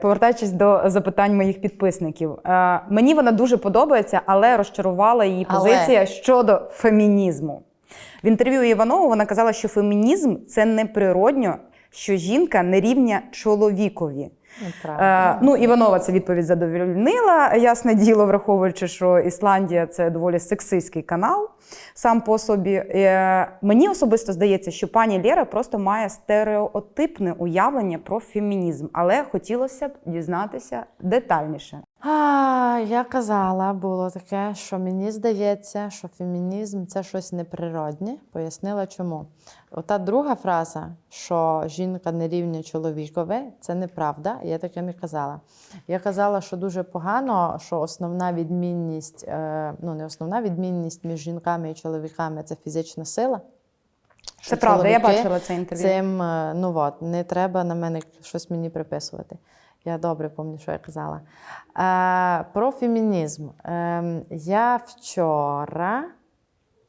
Повертаючись до запитань моїх підписників, е, мені вона дуже подобається, але розчарувала її Але. позиція щодо фемінізму. В інтерв'ю Іванову вона казала, що фемінізм це неприродньо, що жінка не рівня чоловікові. Е, ну, Іванова це відповідь задовольнила, ясне діло, враховуючи, що Ісландія це доволі сексистський канал сам по собі. Е, мені особисто здається, що пані Лєра просто має стереотипне уявлення про фемінізм, але хотілося б дізнатися детальніше. А, я казала, було таке, що мені здається, що фемінізм це щось неприродне. Пояснила чому. Ота друга фраза, що жінка не рівня чоловікові, це неправда. Я таке не казала. Я казала, що дуже погано, що основна відмінність, е, ну не основна відмінність між жінками і чоловіками це фізична сила. Це правда, я бачила це інтерв'ю. Цим, е, ну от, не треба на мене щось мені приписувати. Я добре пам'ятаю, що я казала. Е, про фемінізм. Е, я вчора,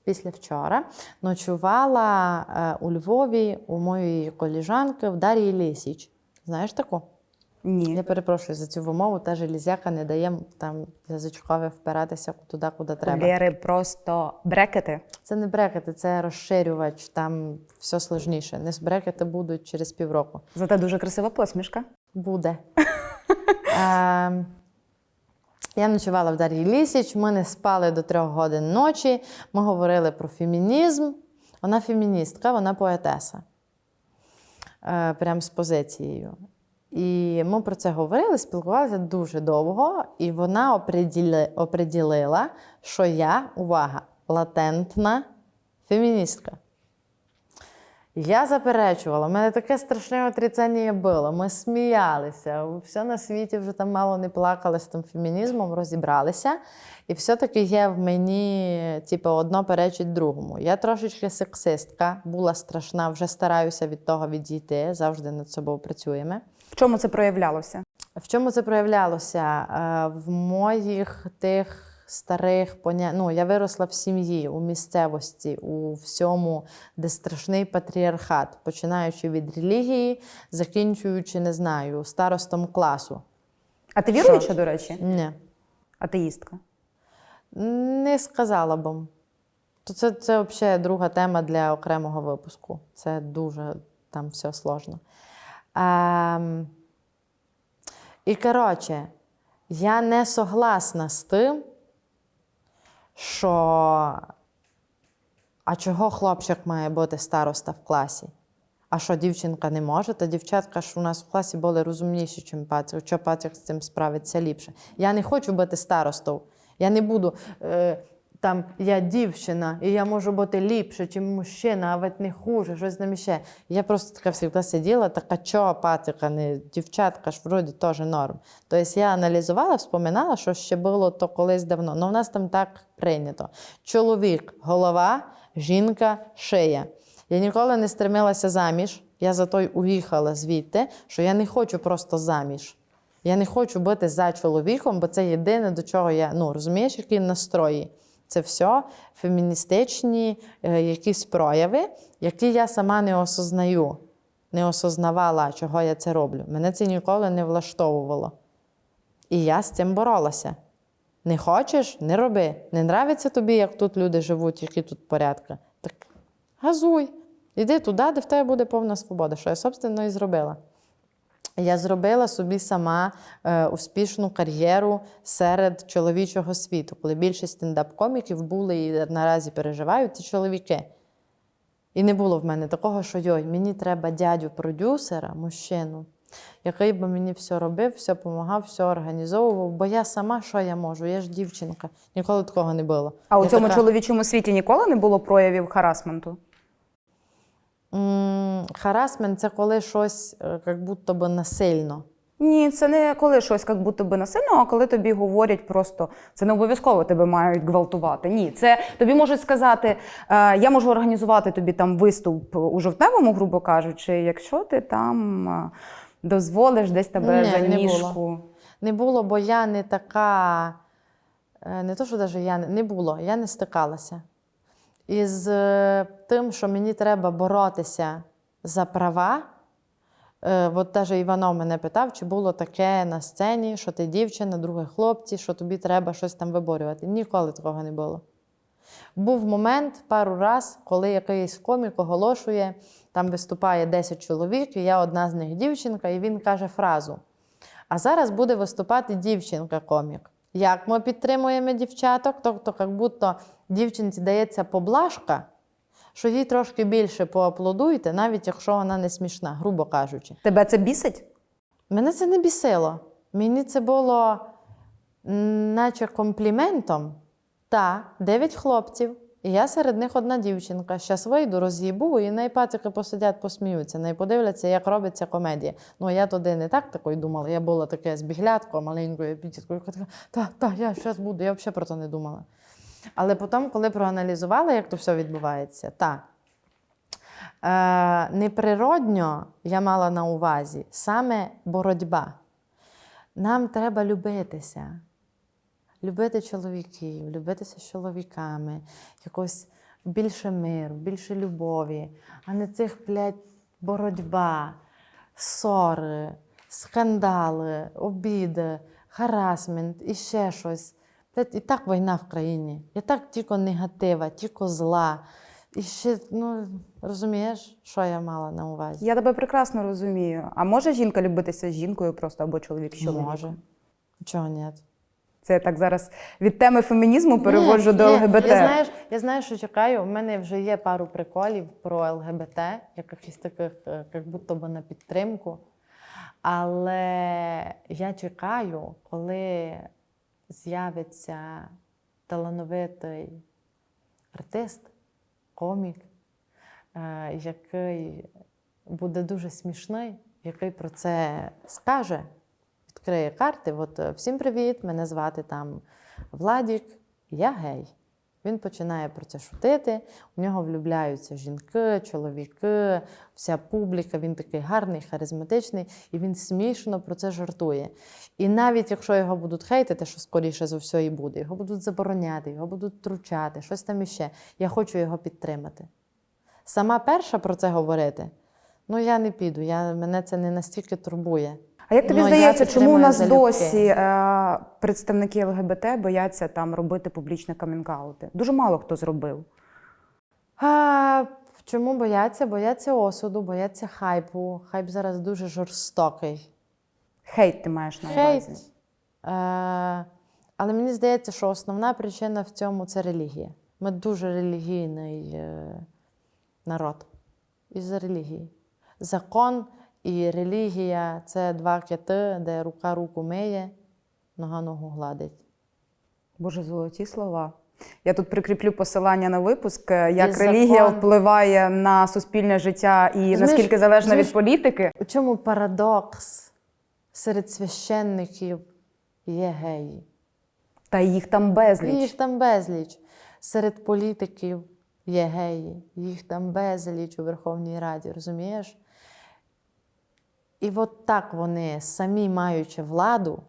після вчора, ночувала е, у Львові у моєї коліжанки в Дар'ї Лісіч. Знаєш таку? Ні. Я перепрошую за цю вимову, та железяка не дає там язичкове впиратися туди, куди треба. Лєри просто брекети. Це не брекети, це розширювач, там все сложніше. Не брекети будуть через півроку. Зате дуже красива посмішка. Буде. Е, я ночувала в Дар'ї Лісіч, ми не спали до трьох годин ночі. Ми говорили про фемінізм. Вона феміністка, вона поетеса. Е, прям з позицією. І ми про це говорили, спілкувалися дуже довго, і вона оприділи, оприділила, що я, увага, латентна феміністка. Я заперечувала, у мене таке страшне отрицання було. Ми сміялися, все на світі вже там мало не плакали з тим фемінізмом, розібралися. І все-таки є в мені, типу, одно перечить другому. Я трошечки сексистка, була страшна, вже стараюся від того відійти, завжди над собою працюємо. В чому це проявлялося? В чому це проявлялося? Е, В моїх тих старих поня... Ну, я виросла в сім'ї, у місцевості, у всьому, де страшний патріархат, починаючи від релігії, закінчуючи, не знаю, старостом класу. А ти Що віруюча, ж? до речі? Ні, Атеїстка. не сказала б. То це, це взагалі друга тема для окремого випуску. Це дуже там все сложно. Ем, і коротше, я не согласна з тим, що а чого хлопчик має бути староста в класі? А що дівчинка не може? Та дівчатка ж у нас в класі були розумніші, ніж пацик. Що пацик з цим справиться ліпше? Я не хочу бути старостою. Я не буду е, там, я дівчина, і я можу бути ліпше, ніж мужчина, а ведь не хуже, щось там іще. Я просто така завжди сиділа, така чого пацика, не дівчатка ж вроді теж норм. Тобто я аналізувала, вспоминала, що ще було то колись давно. Ну, в нас там так прийнято. Чоловік голова, жінка шия. Я ніколи не стремилася заміж. Я зато й уїхала звідти, що я не хочу просто заміж. Я не хочу бути за чоловіком, бо це єдине, до чого я ну розумієш, які настрої. Це все феміністичні е, якісь прояви, які я сама не осознаю, не осознавала, чого я це роблю. Мене це ніколи не влаштовувало. І я з цим боролася. Не хочеш, не роби. Не нравиться тобі, як тут люди живуть, які тут порядки. Так газуй. Іди туди, де в тебе буде повна свобода, що я, собственно, і зробила. Я зробила собі сама е, успішну кар'єру серед чоловічого світу, коли більшість стендап-коміків були і наразі переживають, це чоловіки. І не було в мене такого, що йой, мені треба дядю-продюсера, мужчину, який би мені все робив, все допомагав, все організовував, бо я сама що я можу? Я ж дівчинка. Ніколи такого не було. А у цьому така, чоловічому світі ніколи не було проявів харасменту? Харасмент це коли щось е, як будто би насильно. Ні, це не коли щось як будто би насильно, а коли тобі говорять просто це не обов'язково тебе мають гвалтувати. Ні, це тобі можуть сказати, е, я можу організувати тобі там виступ у жовтневому, грубо кажучи, якщо ти там е, дозволиш десь тебе Ні, за не було. ніжку. Не було, бо я не така. е, Не то, що навіть я не, не було, я не стикалася. Із е, тим, що мені треба боротися за права, Е, от навіть Іванов мене питав, чи було таке на сцені, що ти дівчина, друге хлопці, що тобі треба щось там виборювати. Ніколи такого не було. Був момент пару раз, коли якийсь комік оголошує, там виступає 10 чоловік, і я одна з них дівчинка, і він каже фразу: А зараз буде виступати дівчинка-комік. Як ми підтримуємо дівчаток? Тобто, як будто дівчинці дається поблажка, що їй трошки більше поаплодуйте, навіть якщо вона не смішна, грубо кажучи. Тебе це бісить? Мене це не бісило. Мені це було наче компліментом. Та, дев'ять хлопців, і я серед них одна дівчинка. Щас вийду, роз'їбу, і найпацики посидять, посміються, не подивляться, як робиться комедія. Ну, я туди не так такою думала. Я була таке з біглядкою, маленькою підіткою, така, та, та, я зараз буду, я взагалі про це не думала. Але потім, коли проаналізувала, як то все відбувається, так. Е, неприродньо я мала на увазі саме боротьба. Нам треба любитися, любити чоловіків, любитися з чоловіками, якось більше миру, більше любові, а не цих, блядь, боротьба, ссори, скандали, обіди, харасмент і ще щось. Блядь, і так війна в країні. І так тільки негатива, тільки зла. І ще, ну, розумієш, що я мала на увазі? Я тебе прекрасно розумію. А може жінка любитися з жінкою просто або чоловік з чоловіком? Може. Чого ні? Це я так зараз від теми фемінізму переводжу Ні, до ні. ЛГБТ. Я знаєш, я знаю, що чекаю. У мене вже є пару приколів про ЛГБТ, якихось таких, е, як будто би на підтримку. Але я чекаю, коли з'явиться талановитий артист, комік, е, який буде дуже смішний, який про це скаже, відкриє карти. От е, всім привіт! Мене звати там Владік, я гей. Він починає про це шутити. У нього влюбляються жінки, чоловіки, вся публіка. Він такий гарний, харизматичний, і він смішно про це жартує. І навіть якщо його будуть хейтити, що скоріше за все і буде, його будуть забороняти, його будуть тручати, щось там іще. Я хочу його підтримати. Сама перша про це говорити, ну я не піду, я, мене це не настільки турбує. А як тобі Ну, здається, чому у нас залюбки. досі е, представники ЛГБТ бояться там робити публічні камінг-аути? Дуже мало хто зробив. А, чому бояться? Бояться осуду, бояться хайпу. Хайп зараз дуже жорстокий. Хейт ти маєш на Хейт. увазі. Е, але мені здається, що основна причина в цьому це релігія. Ми дуже релігійний е, народ. Із-за релігії. Закон і релігія це два кити, де рука руку миє, нога ногу гладить. Боже, золоті слова. Я тут прикріплю посилання на випуск, е, як І релігія закон. впливає на суспільне життя і Розумієш- наскільки залежна від політики. У чому парадокс? Серед священників є геї. Та їх там безліч. Їх там безліч. Серед політиків є геї, їх там безліч у Верховній Раді, розумієш? І от так вони, самі маючи владу,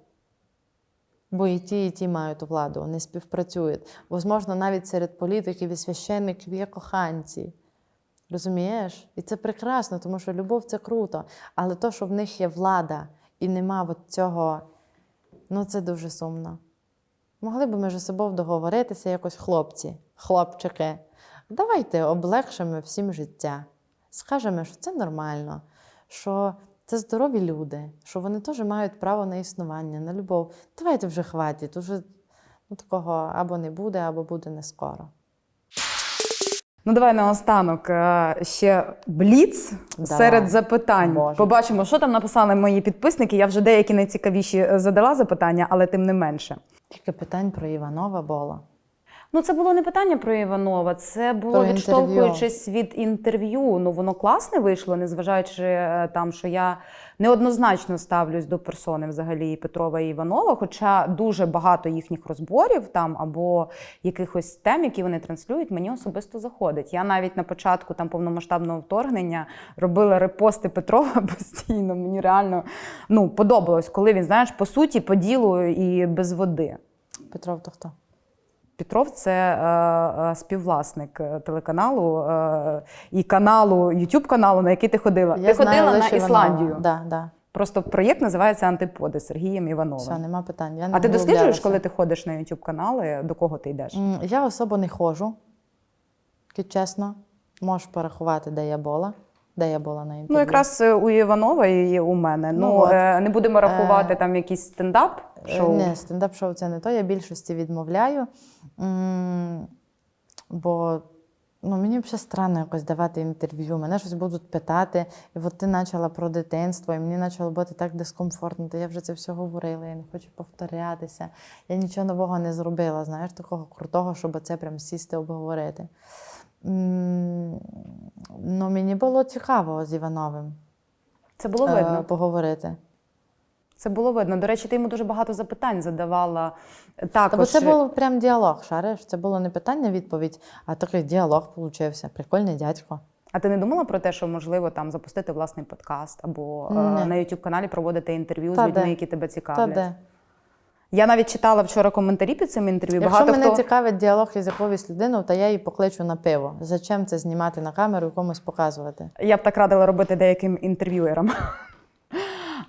бо і ті, і ті мають владу, вони співпрацюють. Возможно, навіть серед політиків і священників є коханці. Розумієш? І це прекрасно, тому що любов це круто. Але то, що в них є влада і нема от цього, ну це дуже сумно. Могли б між собою договоритися якось хлопці, хлопчики. Давайте облегшимо всім життя. Скажемо, що це нормально, що це здорові люди, що вони теж мають право на існування, на любов. Давайте вже хватить, уже ну, такого або не буде, або буде не скоро. Ну, давай наостанок е, ще бліц Давай. серед запитань. Боже. Побачимо, що там написали мої підписники. Я вже деякі найцікавіші е, задала запитання, але тим не менше. Тільки питань про Іванова було. Ну, це було не питання про Іванова, це було Про відштовхуючись від інтерв'ю. Ну воно класне вийшло, незважаючи е, там, що я неоднозначно ставлюсь до персони взагалі Петрова і Іванова, хоча дуже багато їхніх розборів там або якихось тем, які вони транслюють, мені особисто заходить. Я навіть на початку там повномасштабного вторгнення робила репости Петрова постійно. Мені реально ну подобалось, коли він знаєш по суті, по ділу і без води. Петров, то хто? Петров це е, е, співвласник е, телеканалу і каналу, YouTube каналу, на який ти ходила. Я ти знаю ходила на Ісландію. Да, да. Просто проєкт називається Антиподи з Сергієм Івановим. Все, нема питань. Я не а ти досліджуєш, коли ти ходиш на YouTube канали, до кого ти йдеш? Я особо не ходжу, чесно. Можеш порахувати, де я була. Де я була на інтерв'ю. Ну, якраз е, у Іванова і у мене. Ну, Ну, от. е, не будемо рахувати Е, там якийсь стендап. Е, Шоу. Ні, стендап-шоу це не то. Я більшості відмовляю. М, Бо ну, мені взагалі странно якось давати інтерв'ю. Мене щось будуть питати. І от ти почала про дитинство, і мені почало бути так дискомфортно. Та я вже це все говорила, я не хочу повторятися. Я нічого нового не зробила, знаєш, такого крутого, щоб це прям сісти обговорити. Ну, мені було цікаво з Івановим Це було е, видно. поговорити. Це було видно. До речі, ти йому дуже багато запитань задавала. Та Також бо це було прям діалог, шариш. Це було не питання-відповідь, а такий діалог получився. Прикольний дядько. А ти не думала про те, що можливо там запустити власний подкаст або е, на youtube каналі проводити інтерв'ю Та з людьми, які тебе Та цікавлять? де? Я навіть читала вчора коментарі під цим інтерв'ю. Якщо Багато мене хто цікавить діалог із якоюсь людиною, то я її покличу на пиво. Зачем це знімати на камеру і комусь показувати? я б так радила робити деяким інтерв'юерам.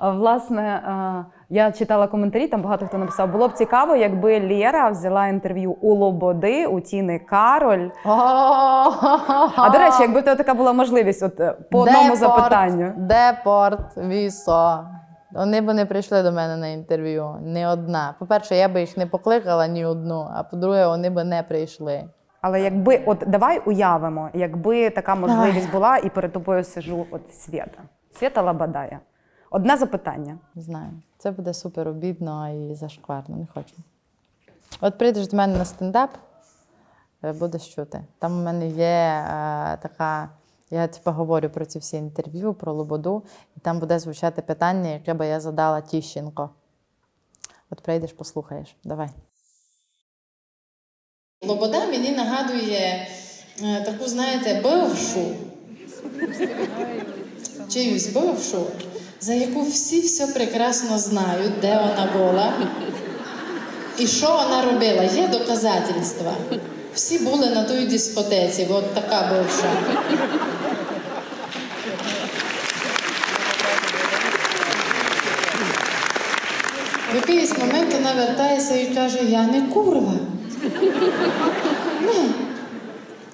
Власне, е, я читала коментарі, там багато хто написав, було б цікаво, якби Лєра взяла інтерв'ю у Лободи, у Тіни Кароль. А до речі, якби в тебе така була можливість, от е, по одному запитанню. Порт? Де вісо? Вони б не прийшли до мене на інтерв'ю. Ні одна. По-перше, я би їх не покликала ні одну, а по-друге, вони б не прийшли. Але якби, от давай уявимо, якби така можливість була, і перед тобою сижу от Свята. Свята Лабадая. Одне запитання. Знаю. Це буде супер обідно і зашкварно, не хочу. От прийдеш до мене на стендап, е, будеш чути. Там у мене є е, така. Я типу, говорю про ці всі інтерв'ю, про Лободу, і там буде звучати питання, яке би я задала Тіщенко. От прийдеш, послухаєш. Давай. Лобода мені нагадує е, таку, знаєте, бившу. Чиюсь бившу, за яку всі все прекрасно знають, де вона була і що вона робила. Є доказательства. Всі були на той дискотеці, от така бивша. В якийсь момент вона вертається і каже: Я не курва. Ні.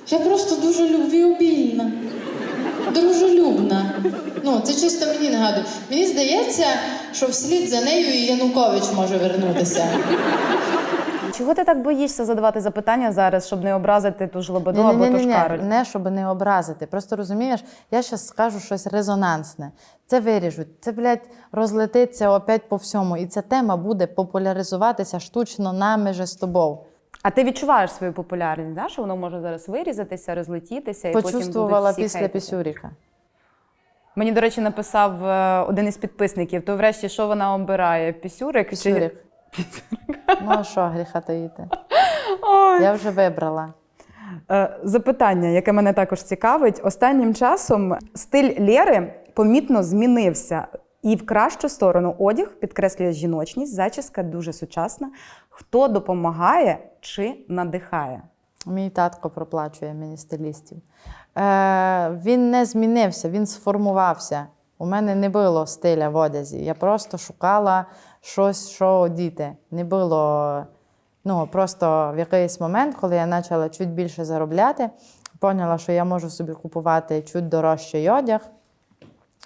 Я просто дуже любвіобільна, дружелюбна. Ну, це чисто мені нагадує. Мені здається, що вслід за нею і Янукович може вернутися. Чого ти так боїшся задавати запитання зараз, щоб не образити ту ж Лободу або ту ж Кароль? не щоб не образити. Просто розумієш, я зараз скажу щось резонансне. Це виріжуть, це, блядь, розлетиться опять по всьому. І ця тема буде популяризуватися штучно нами же з тобою. А ти відчуваєш свою популярність, да? що воно може зараз вирізатися, розлетітися і потім Почувствувала всі після хейтити? пісюріка. Мені, до речі, написав е, один із підписників, то врешті, що вона обирає? Пісюрик? Пісюрік. Ну а що, гріха таїти? Ой. Я вже вибрала. Е, Запитання, яке мене також цікавить. Останнім часом стиль Лєри помітно змінився. І в кращу сторону одяг підкреслює жіночність, зачіска дуже сучасна. Хто допомагає чи надихає? Мій татко проплачує мені стилістів. Е, він не змінився, він сформувався. У мене не було стиля в одязі. Я просто шукала щось, що одіти. Не було. Ну, просто в якийсь момент, коли я почала чуть більше заробляти, поняла, що я можу собі купувати чуть дорожчий одяг,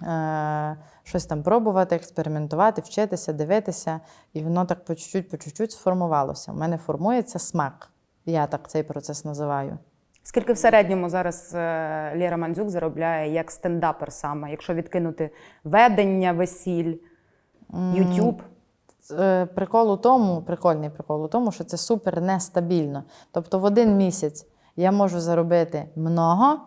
е, щось там пробувати, експериментувати, вчитися, дивитися. І воно так по чуть-чуть, по чуть-чуть сформувалося. У мене формується смак. Я так цей процес називаю. Скільки в середньому зараз е, Лєра Мандзюк заробляє як стендапер саме, якщо відкинути ведення весіль, Ютуб? Е, Прикол у тому, прикольний прикол у тому, що це супер нестабільно. Тобто в один місяць я можу заробити много,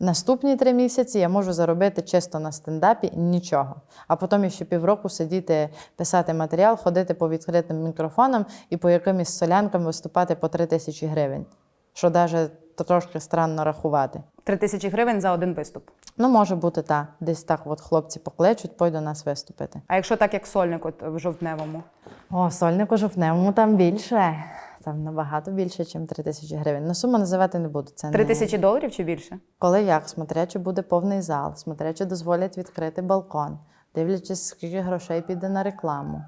наступні три місяці я можу заробити чисто на стендапі нічого. А потім ще півроку сидіти, писати матеріал, ходити по відкритим мікрофонам і по якимось солянкам виступати по три тисячі гривень. Що навіть трошки странно рахувати. Три тисячі гривень за один виступ. Ну, може бути так. Десь так от хлопці покличуть, пойду до нас виступити. А якщо так, як сольник от в жовтневому? О, сольнику жовтневому там більше. Там набагато більше, ніж 3 тисячі гривень. Ну, суму називати не буду. Це Три не... тисячі доларів чи більше? Коли як, смотря, чи буде повний зал, смотря, чи дозволять відкрити балкон, дивлячись, скільки грошей піде на рекламу,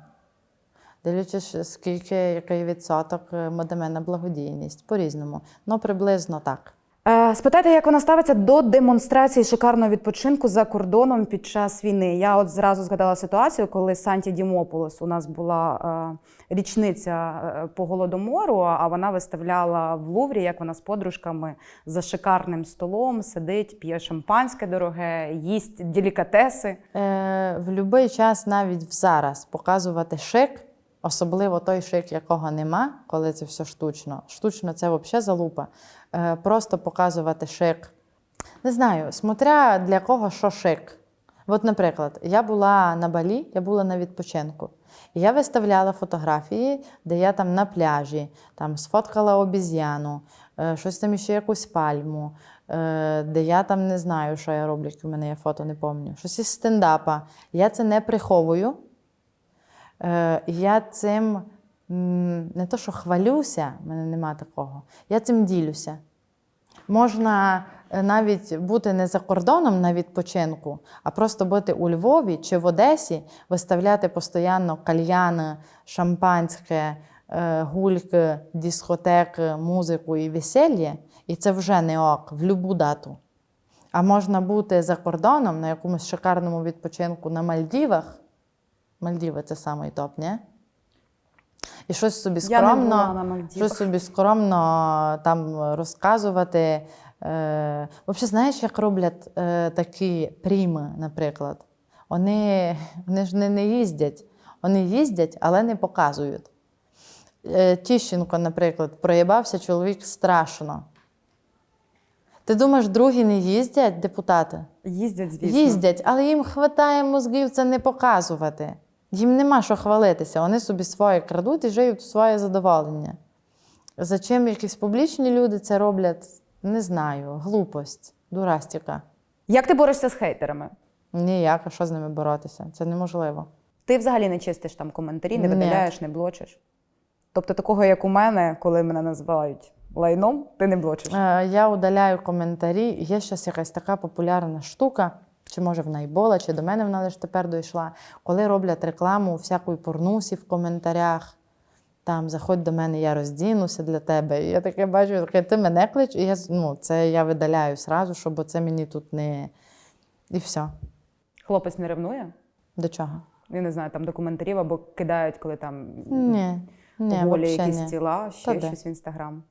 дивлячись, скільки який відсоток е, дамо на благодійність, по-різному. Ну, приблизно так. Е, Спитайте, як вона ставиться до демонстрації шикарного відпочинку за кордоном під час війни. Я от зразу згадала ситуацію, коли Санті Дімополос у нас була е, річниця е, по голодомору, а вона виставляла в Луврі, як вона з подружками за шикарним столом сидить, п'є шампанське дороге, їсть делікатеси. Е, в будь-який час, навіть зараз, показувати шик, особливо той шик, якого нема, коли це все штучно. Штучно це взагалі залупа. Е, просто показувати шик. Не знаю, смотря для кого що шик. От, наприклад, я була на Балі, я була на відпочинку. І я виставляла фотографії, де я там на пляжі, там сфоткала обіз'яну, е, щось там ще якусь пальму, е, де я там не знаю, що я роблю, в мене є фото, не пам'ятаю. Щось із стендапа. Я це не приховую. Е, Я цим не то, що хвалюся, в мене нема такого. Я цим ділюся. Можна е, навіть бути не за кордоном на відпочинку, а просто бути у Львові чи в Одесі, виставляти постійно кальяни, шампанське, е, гульки, дискотеки, музику і весілля, і це вже не ок в будь-яку дату. А можна бути за кордоном на якомусь шикарному відпочинку на Мальдівах. Мальдіви це самий топ, ні? І щось собі скромно, щось собі скромно там розказувати. Е, взагалі, знаєш, як роблять е, такі прийми, наприклад? Вони, вони ж не, не їздять. Вони їздять, але не показують. Е, Тіщенко, наприклад, проїбався чоловік страшно. Ти думаєш, другі не їздять, депутати? Їздять, звісно. Їздять, але їм вистачає мозгів це не показувати. Їм нема що хвалитися. Вони собі своє крадуть і живуть своє задоволення. Зачем якісь публічні люди це роблять? Не знаю. Глупость, дурастіка. Як ти борешся з хейтерами? Ніяк, а що з ними боротися? Це неможливо. Ти взагалі не чистиш там коментарі, не видаляєш, не блочиш. Тобто, такого, як у мене, коли мене називають лайном, ти не блочиш. Е, Я удаляю коментарі. Є зараз якась така популярна штука, чи може вона й була, чи до мене вона лише тепер дійшла, коли роблять рекламу всякої порнусі в коментарях. Там заходь до мене, я роздінуся для тебе. І я таке бачу, таке, ти мене клич, і я ну, це я видаляю сразу, щоб це мені тут не. І все. Хлопець не ревнує? До чого? Я не знаю, там до коментарів або кидають, коли там Ні. Ні, взагалі якісь ні. тіла, ще Та де? щось в інстаграм.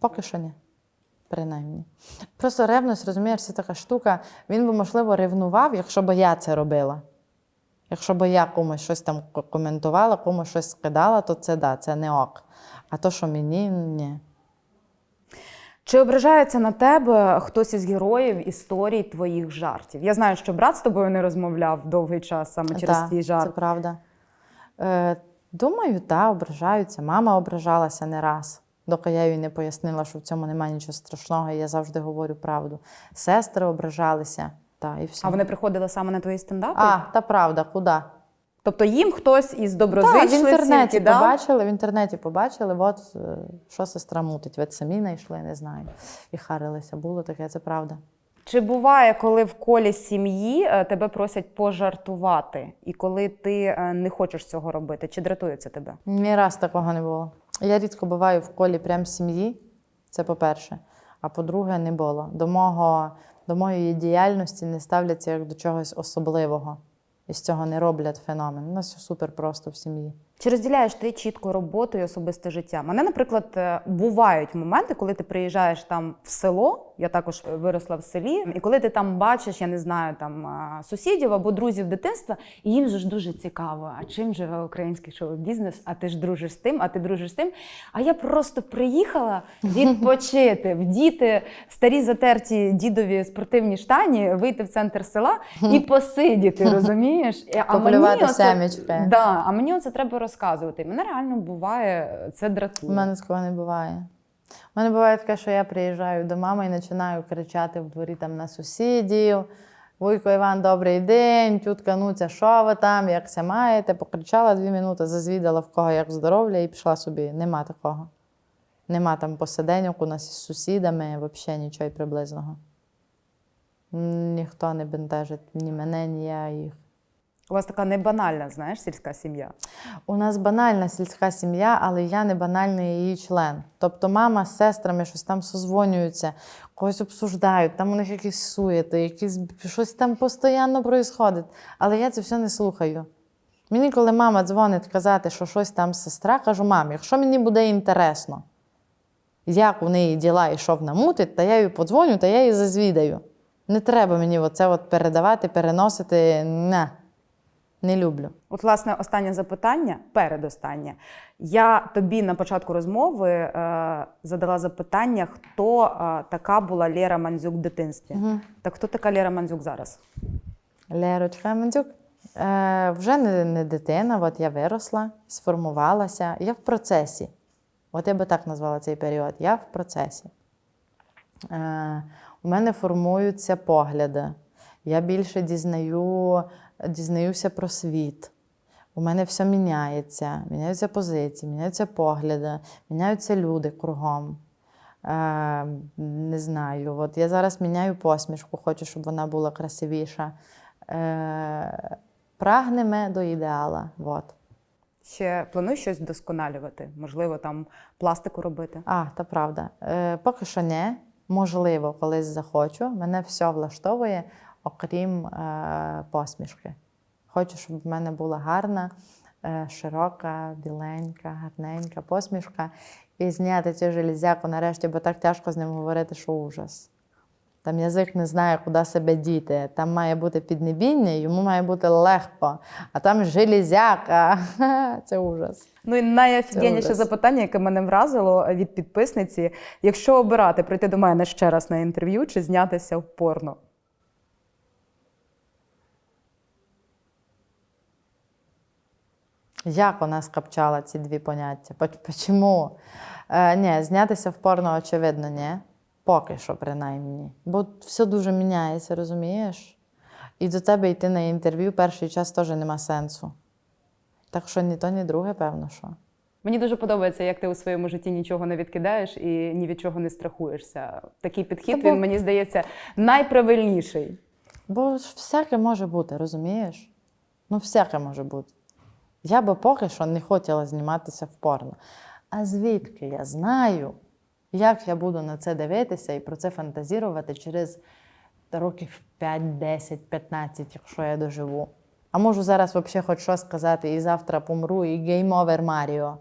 Поки що ні. Принаймні. Просто ревність, розумієш, це така штука. Він би, можливо, ревнував, якщо б я це робила. Якщо б я комусь щось там коментувала, комусь щось скидала, то це да, це не ок. А то, що мені, ні. Чи ображається на тебе хтось із героїв історій твоїх жартів? Я знаю, що брат з тобою не розмовляв довгий час саме через Так, твій Це правда. Е, думаю, так, ображаються. Мама ображалася не раз, доки я їй не пояснила, що в цьому немає нічого страшного, і я завжди говорю правду. Сестри ображалися, та, і все. А вони приходили саме на твої стендапи? а, та правда, куди? Тобто їм хтось із Так, в інтернеті кидав? побачили, в інтернеті побачили, от е, що сестра мутить. Ви самі знайшли, не знаю. І харилися. Було таке, це правда. Чи буває, коли в колі сім'ї е, тебе просять пожартувати, і коли ти е, не хочеш цього робити? Чи дратує це тебе? Ні раз такого не було. Я рідко буваю в колі прям сім'ї, це по-перше. А по-друге, не було. До, мого, до моєї діяльності не ставляться як до чогось особливого. І з цього не роблять феномен. У нас все супер просто в сім'ї. Чи розділяєш ти чітко роботу і особисте життя? Мене, наприклад, е, бувають моменти, коли ти приїжджаєш там в село. Я також виросла в селі, і коли ти там бачиш, я не знаю, там е, сусідів або друзів дитинства, і їм же ж дуже цікаво, а чим живе український шоу-бізнес? А ти ж дружиш з тим, а ти дружиш з тим. А я просто приїхала відпочити, вдіти старі затерті дідові спортивні штані, вийти в центр села і посидіти, розумієш? А мені оце- Да, а мені це треба розказувати. І Мене реально буває це дратує. У мене такого не буває. У мене буває таке, що я приїжджаю до мами і починаю кричати в дворі там на сусідів, Вуйко Іван, добрий день, тютка Нуця, що ви там, як це маєте? Покричала дві минути, зазвідала в кого як здоров'я і пішла собі. Нема такого. Нема там посиденьок у нас із сусідами, взагалі нічого приблизного. Ніхто не бентежить ні мене, ні я їх. У вас така небанальна, знаєш, сільська сім'я. У нас банальна сільська сім'я, але я не банальний її член. Тобто мама з сестрами щось там созвонюються, когось обсуждають, там у них якісь суєти, якісь щось там постійно проїсходить. Але я це все не слухаю. Мені, коли мама дзвонить казати, що щось там сестра, кажу, мам, якщо мені буде інтересно, як у неї діла і що вона мутить, та я їй подзвоню, та я її зазвідаю. Не треба мені оце от передавати, переносити. Не, не люблю. От, власне, останнє запитання, передостаннє. Я тобі на початку розмови е, задала запитання, хто е, така була Лєра Мандзюк в дитинстві. Мгм. Так хто така Лєра Мандзюк зараз? Лерочка Мандзюк. Е, вже не, не дитина, от я виросла, сформувалася. Я в процесі. От я би так назвала цей період. Я в процесі. Е, у мене формуються погляди. Я більше дізнаю, дізнаюся про світ. У мене все міняється. Міняються позиції, міняються погляди, міняються люди кругом. Е, не знаю. От я зараз міняю посмішку, хочу, щоб вона була красивіша. Е, прагнемо до ідеала. От. Ще плануєш щось вдосконалювати? Можливо, там пластику робити? А, та правда. Е, поки що не. Можливо, колись захочу. Мене все влаштовує, окрім е, посмішки. Хочу, щоб в мене була гарна, е, широка, біленька, гарненька посмішка. І зняти цю железяку нарешті, бо так тяжко з ним говорити, що ужас. Там язик не знає, куди себе діти. Там має бути піднебіння, йому має бути легко. А там железяка. Це ужас. Ну і найофігенніше запитання, яке мене вразило від підписниці: якщо обирати прийти до мене ще раз на інтерв'ю чи знятися в порно? Як вона скапчала ці дві поняття? Поч- Чому? Е, ні, знятися в порно, очевидно, ні. Поки що, принаймні. Бо все дуже міняється, розумієш? І до тебе йти на інтерв'ю перший час теж нема сенсу. Так що ні то, ні друге, певно, що. Мені дуже подобається, як ти у своєму житті нічого не відкидаєш і ні від чого не страхуєшся. Такий підхід, Та бо- він мені здається найправильніший. Бо ж всяке може бути, розумієш? Ну, всяке може бути. Я би поки що не хотіла зніматися в порно. А звідки я знаю, як я буду на це дивитися і про це фантазірувати через років 5, 10, 15, якщо я доживу. А можу зараз взагалі хоч що сказати, і завтра помру, і гейм овер Маріо.